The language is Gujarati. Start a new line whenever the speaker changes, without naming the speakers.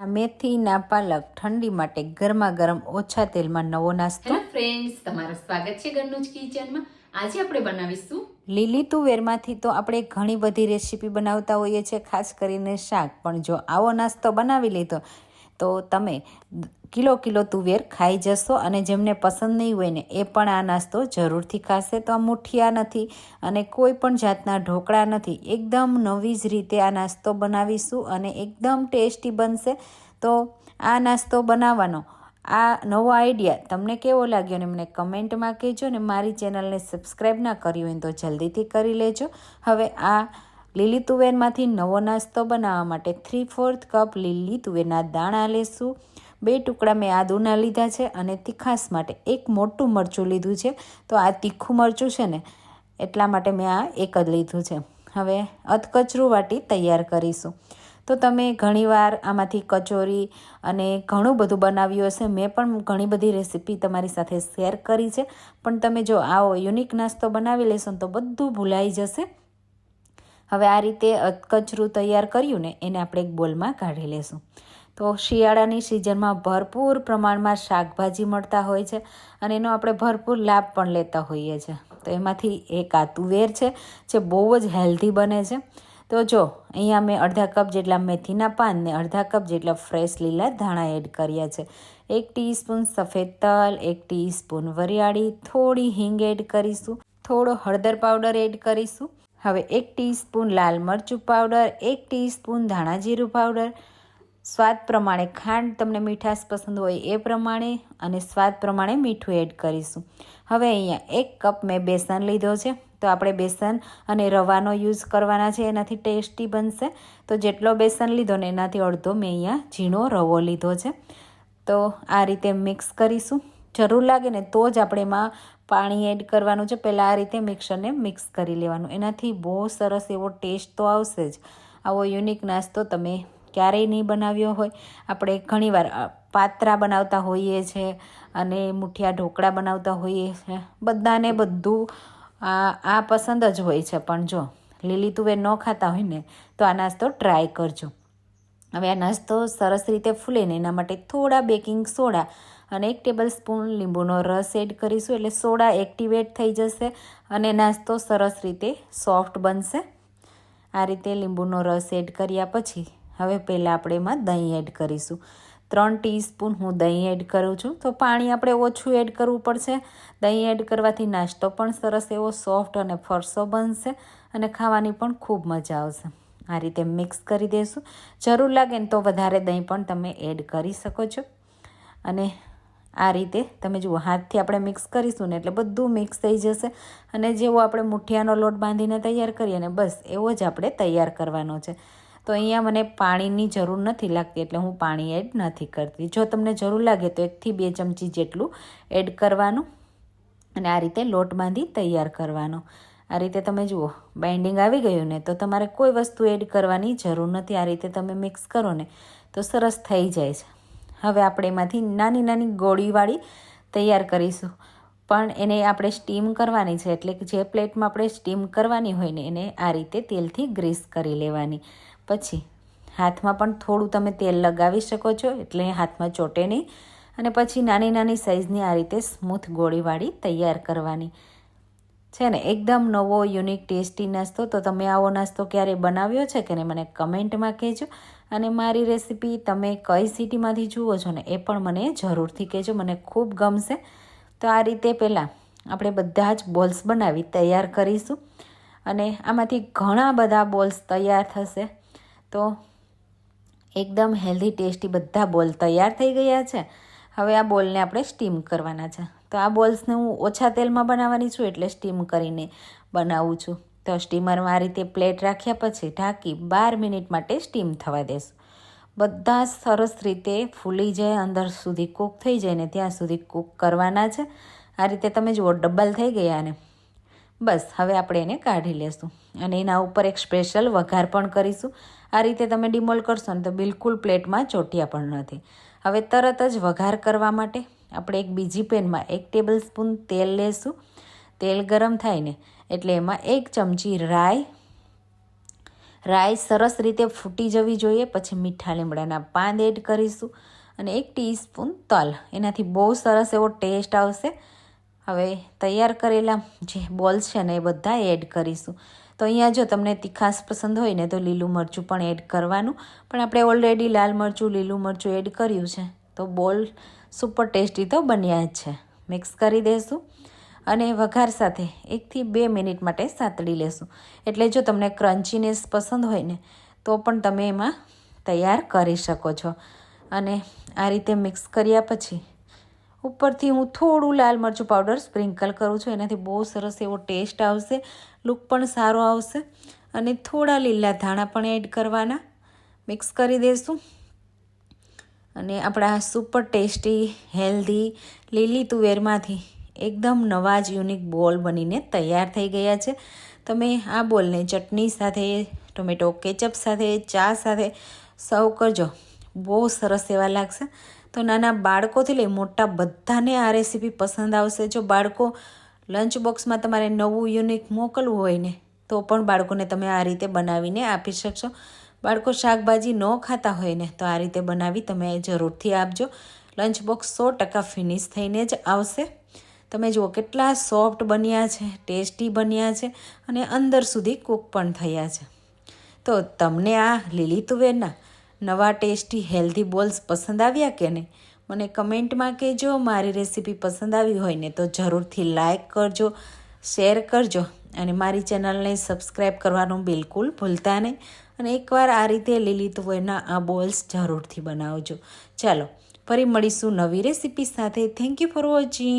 આ મેથીના પાલક ઠંડી માટે ગરમા ગરમ ઓછા તેલમાં નવો નાસ્તો.
ફ્રેન્ડ્સ તમારું સ્વાગત છે ઘરનું જ કિચનમાં. આજે આપણે બનાવીશું
લીલી તુવેરમાંથી તો આપણે ઘણી બધી રેસીપી બનાવતા હોઈએ છીએ ખાસ કરીને શાક. પણ જો આવો નાસ્તો બનાવી લીધો તો તમે કિલો કિલો તુવેર ખાઈ જશો અને જેમને પસંદ નહીં હોય ને, એ પણ આ નાસ્તો જરૂરથી ખાશે. તો આ મુઠિયા નથી અને કોઈ પણ જાતના ઢોકળા નથી. એકદમ નવી જ રીતે આ નાસ્તો બનાવીશું અને એકદમ ટેસ્ટી બનશે. તો આ નાસ્તો બનાવવાનો. આ નવો આઈડિયા તમને કેવો લાગ્યો ને, મને કમેન્ટમાં કહેજો ને. મારી ચેનલને સબસ્ક્રાઈબ ના કરી હોય તો જલ્દીથી કરી લેજો. હવે આ લીલી તુવેરમાંથી નવો નાસ્તો બનાવવા માટે થ્રી ફોર્થ કપ લીલી તુવેરના દાણા લેશું. બે ટુકડા મેં આદુના લીધા છે અને તીખાસ માટે એક મોટું મરચું લીધું છે. તો આ તીખું મરચું છે ને, એટલા માટે મેં આ એક જ લીધું છે. હવે અધકચરું વાટી તૈયાર કરીશું. તો તમે ઘણીવાર આમાંથી કચોરી અને ઘણું બધું બનાવ્યું હશે. મેં પણ ઘણી બધી રેસીપી તમારી સાથે શેર કરી છે. પણ તમે જો આવો યુનિક નાસ્તો બનાવી લેશો તો બધું ભૂલાઈ જશે. હવે આ રીતે કચરું તૈયાર કર્યું ને, એને આપણે એક બોલમાં કાઢી લેશું. તો શિયાળાની સિઝનમાં ભરપૂર પ્રમાણમાં શાકભાજી મળતા હોય છે અને એનો આપણે ભરપૂર લાભ પણ લેતા હોઈએ છીએ તો એમાંથી એક આ તુવેર છે, જે બહુ જ હેલ્ધી બને છે. તો જો, અહીંયા મેં અડધા કપ જેટલા મેથીના પાન ને અડધા કપ જેટલા ફ્રેશ લીલા ધાણા એડ કર્યા છે. એક ટીસ્પૂન સફેદ તલ, એક ટીસ્પૂન વરિયાળી, થોડી હિંગ એડ કરીશું, થોડો હળદર પાવડર એડ કરીશું. હવે એક ટીસ્પૂન લાલ મરચું પાવડર, એક ટીસ્પૂન ધાણા જીરું પાવડર સ્વાદ પ્રમાણે ખાંડ તમને મીઠાશ પસંદ હોય એ પ્રમાણે અને સ્વાદ પ્રમાણે મીઠું એડ કરીશું. હવે અહીંયા એક કપ મેં બેસન લીધો છે, તો આપણે બેસન અને રવાનો યુઝ કરવાના છે, એનાથી ટેસ્ટી બનશે. તો જેટલો બેસન લીધો ને એનાથી અડધો મેં અહીંયા ઝીણો રવો લીધો છે. તો આ રીતે મિક્સ કરીશું. જરૂર લાગે ને તો જ આપણે એમાં પાણી એડ કરવાનું છે. પહેલાં આ રીતે મિક્સરને મિક્સ કરી લેવાનું. એનાથી બહુ સરસ એવો ટેસ્ટ તો આવશે જ. આવો યુનિક નાસ્તો તમે ક્યારેય નહીં બનાવ્યો હોય. આપણે ઘણીવાર પાત્રા બનાવતા હોઈએ છીએ અને મુઠિયા ઢોકળા બનાવતા હોઈએ છીએ બધાને બધું, આ પસંદ જ હોય છે. પણ જો, લીલી તુવેર ન ખાતા હોય ને, તો આ નાસ્તો ટ્રાય કરજો. હવે આ નાસ્તો સરસ રીતે ફૂલે ને એના માટે થોડા બેકિંગ સોડા અને એક ટેબલ સ્પૂન લીંબુનો રસ એડ કરીશું એટલે સોડા એક્ટિવેટ થઈ જશે અને નાસ્તો સરસ રીતે સોફ્ટ બનશે. આ રીતે લીંબુનો રસ એડ કર્યા પછી હવે પહેલાં આપણે એમાં દહીં એડ કરીશું. ત્રણ ટીસ્પૂન હું દહીં એડ કરું છું. તો પાણી આપણે ઓછું એડ કરવું પડશે. દહીં એડ કરવાથી નાસ્તો પણ સરસ એવો સોફ્ટ અને ફરસો બનશે અને ખાવાની પણ ખૂબ મજા આવશે. આ રીતે મિક્સ કરી દઈશું જરૂર લાગે ને તો વધારે દહીં પણ તમે એડ કરી શકો છો. અને આ રીતે તમે જુઓ, હાથથી આપણે મિક્સ કરીશું ને એટલે બધું મિક્સ થઈ જશે. અને જેવો આપણે મુઠિયાનો લોટ બાંધીને તૈયાર કરીએ ને બસ એવો જ આપણે તૈયાર કરવાનો છે. તો અહીંયા મને પાણીની જરૂર નથી લાગતી એટલે હું પાણી એડ નથી કરતી. જો તમને જરૂર લાગે તો એકથી બે ચમચી જેટલું એડ કરવાનું અને આ રીતે લોટ બાંધી તૈયાર કરવાનો. આ રીતે તમે જુઓ, બાઇન્ડિંગ આવી ગયું ને તો તમારે કોઈ વસ્તુ એડ કરવાની જરૂર નથી. આ રીતે તમે મિક્સ કરો ને તો સરસ થઈ જાય છે. હવે આપણે એમાંથી નાની નાની ગોળીવાળી તૈયાર કરીશું. પણ એને આપણે સ્ટીમ કરવાની છે. એટલે કે જે પ્લેટમાં આપણે સ્ટીમ કરવાની હોય ને, એને આ રીતે તેલથી ગ્રીસ કરી લેવાની. પછી હાથમાં પણ થોડું તમે તેલ લગાવી શકો છો, એટલે હાથમાં ચોટે નહીં. અને પછી નાની નાની સાઇઝની આ રીતે સ્મૂથ ગોળીવાળી તૈયાર કરવાની. છે ને, એકદમ નવો, યુનિક, ટેસ્ટી નાસ્તો. તો તમે આવો નાસ્તો ક્યારે બનાવ્યો છે કે ને મને કમેન્ટમાં કહેજો. અને મારી રેસીપી તમે કઈ સિટીમાંથી જુઓ છો ને, એ પણ મને જરૂરથી કહેજો. મને ખૂબ ગમશે. તો આ રીતે પહેલાં આપણે બધા જ બોલ્સ બનાવી તૈયાર કરીશું. અને આમાંથી ઘણા બધા બોલ્સ તૈયાર થશે. તો એકદમ હેલ્ધી ટેસ્ટી બધા બોલ તૈયાર થઈ ગયા છે. હવે આ બોલને આપણે સ્ટીમ કરવાના છે. તો આ બોલ્સને હું ઓછા તેલમાં બનાવવાની છું એટલે સ્ટીમ કરીને બનાવું છું. તો સ્ટીમરમાં આ રીતે પ્લેટ રાખ્યા પછી ઢાંકી બાર મિનિટ માટે સ્ટીમ થવા દેશું. બધા સરસ રીતે ફૂલી જાય, અંદર સુધી કૂક થઈ જાય ને ત્યાં સુધી કૂક કરવાના છે. આ રીતે તમે જુઓ ડબલ થઈ ગયા ને. બસ, હવે આપણે એને કાઢી લેશું અને એના ઉપર એક સ્પેશિયલ વઘાર પણ કરીશું. આ રીતે તમે ડિમોલ કરશો ને તો બિલકુલ પ્લેટમાં ચોટિયા પણ નથી હવે તરત જ વઘાર કરવા માટે આપણે એક બીજી પેનમાં એક ટેબલ સ્પૂન તેલ લેશું. તેલ ગરમ થાય ને એટલે એમાં એક ચમચી રાઈ રાઈ સરસ રીતે ફૂટી જવી જોઈએ, પછી મીઠા લીમડાના પાન એડ કરીશું અને એક ટીસ્પૂન તલ. એનાથી બહુ સરસ એવો ટેસ્ટ આવશે. હવે તૈયાર કરેલા જે બોલ્સ છે ને એ બધા એડ કરીશું. તો અહીંયા જો તમને તીખાસ પસંદ હોય ને તો લીલું મરચું પણ એડ કરવાનું. પણ આપણે ઓલરેડી લાલ મરચું, લીલું મરચું એડ કર્યું છે. તો બોલ સુપર ટેસ્ટી તો બન્યા જ છે. મિક્સ કરી દઈશું અને વઘાર સાથે એકથી બે મિનિટ માટે સાતડી લેશું. એટલે જો તમને ક્રન્ચીનેસ પસંદ હોય ને, તો પણ તમે એમાં તૈયાર કરી શકો છો. અને આ રીતે મિક્સ કર્યા પછી, ઉપરથી હું થોડું લાલ મરચું પાવડર સ્પ્રિંકલ કરું છું. એનાથી બહુ સરસ એવો ટેસ્ટ આવશે, લુક પણ સારો આવશે અને થોડા લીલા ધાણા પણ એડ કરવાના. મિક્સ કરી દઈશું અને આપણા સુપર ટેસ્ટી, હેલ્ધી, લીલી તુવેરમાંથી એકદમ નવા જ, યુનિક બોલ બનીને તૈયાર થઈ ગયા છે. તમે આ બોલને ચટણી સાથે, ટોમેટો કેચઅપ સાથે, ચા સાથે સર્વ કરજો. બહુ સરસ એવા લાગશે. તો નાના બાળકોથી લઈ મોટા બધાને આ રેસીપી પસંદ આવશે. જો બાળકો લંચ બોક્સમાં તમારે નવું, યુનિક મોકલવું હોય ને, તો પણ બાળકોને તમે આ રીતે બનાવીને આપી શકશો. બાળકો શાકભાજી ન ખાતા હોય ને, તો આ રીતે બનાવી તમે જરૂરથી આપજો. લંચ બોક્સ સો ટકા ફિનિશ થઈને જ આવશે. તમે જુઓ કેટલા સોફ્ટ બન્યા છે, ટેસ્ટી બન્યા છે અને અંદર સુધી કૂક પણ થયા છે. તો તમને આ લીલી તુવેરના નવા ટેસ્ટી હેલ્ધી બોલ્સ પસંદ આવ્યા કે નહીં? મને કમેન્ટમાં કહેજો, મારી રેસીપી પસંદ આવી હોય ને તો જરૂરથી લાઇક કરજો, શેર કરજો અને મારી ચેનલને સબસ્ક્રાઈબ કરવાનું બિલકુલ ભૂલતા નહીં. અને એકવાર આ રીતે લીલી તુવેરના આ બોલ્સ જરૂરથી બનાવજો. ચાલો, ફરી મળીશું નવી રેસીપી સાથે. Thank you for watching